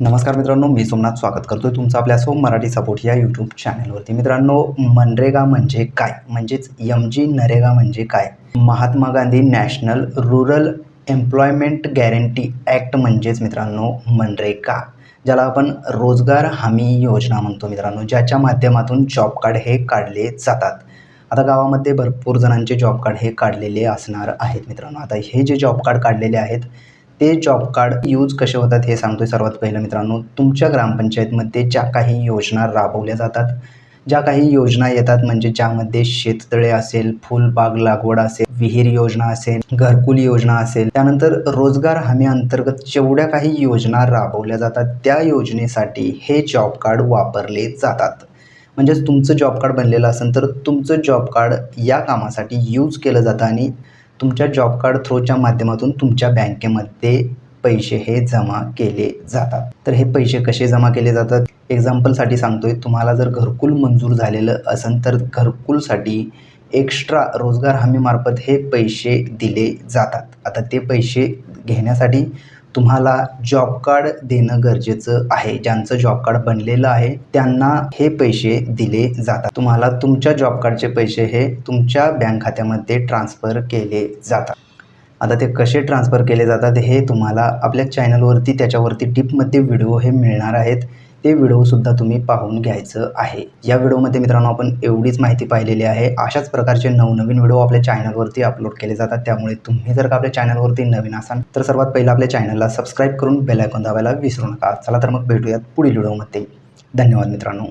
नमस्कार मित्रांनो मी सोमनाथ स्वागत करतोय तुमचं आपल्या सोम मराठी सपोर्ट या यूट्यूब चॅनलवरती मित्रांनो मनरेगा म्हणजे काय? म्हणजेच एम जी नरेगा म्हणजे काय? Mahatma Gandhi national rural employment guarantee act म्हणजेच मित्रांनो मनरेगा ज्याला आपण रोजगार हमी योजना म्हणतो मित्रांनो ज्याच्या माध्यमातून जॉब कार्ड हे काढले जातात. आता गावामध्ये भरपूर जणांचे जॉब कार्ड हे काढलेले असणार आहेत मित्रांनो. आता हे जे जॉब कार्ड काढलेले आहेत ते जॉब कार्ड यूज कसे होतात हे सांगतोय सर्वात पहिलं मित्रांनो. तुमच्या ग्रामपंचायतमध्ये ज्या काही योजना राबवल्या जातात ज्या काही योजना येतात म्हणजे ज्यामध्ये शेततळे असेल फुलबाग लागवड असेल विहीर योजना असेल घरकुल योजना असेल त्यानंतर रोजगार हमी अंतर्गत जेवढ्या काही योजना राबवल्या जातात त्या योजनेसाठी हे जॉब कार्ड वापरले जातात. म्हणजेच तुमचं जॉब कार्ड बनलेलं असेल तर तुमचं जॉब कार्ड या कामासाठी यूज केलं जातं आणि तुमच्या जॉब कार्ड थ्रूच्या माध्यमातून तुमच्या बँकेमध्ये पैसे हे जमा केले जातात. तर हे पैसे कसे जमा केले जातात? एक्झाम्पलसाठी सांगतोय तुम्हाला जर घरकुल मंजूर झालेलं असेल तर घरकुलसाठी एक्स्ट्रा रोजगार हमीमार्फत हे पैसे दिले जातात. आता ते पैसे घेण्यासाठी तुम्हाला जॉब कार्ड देणं गरजेचं आहे. ज्यांचं जॉब कार्ड बनलेलं आहे त्यांना हे पैसे दिले जातात. तुम्हाला तुमच्या जॉब कार्डचे पैसे हे तुमच्या बँक खात्यामध्ये ट्रान्सफर केले जातात. आता ते कसे ट्रान्सफर केले जातात हे तुम्हाला आपल्या चॅनलवरती त्याच्यावरती टिपमध्ये व्हिडिओ हे मिळणार आहेत. ते व्हिडिओसुद्धा तुम्ही पाहून घ्यायचं आहे. या व्हिडिओमध्ये मित्रांनो आपण एवढीच माहिती पाहिलेली आहे. अशाच प्रकारचे नवनवीन व्हिडिओ आपल्या चॅनलवरती अपलोड केले जातात. त्यामुळे तुम्ही जर का आपल्या चॅनलवरती नवीन असाल तर सर्वात पहिलं आपल्या चॅनलला सबस्क्राईब करून बेलायकॉन दाबायला विसरू नका. चला तर मग भेटूयात पुढील व्हिडिओमध्ये. धन्यवाद मित्रांनो.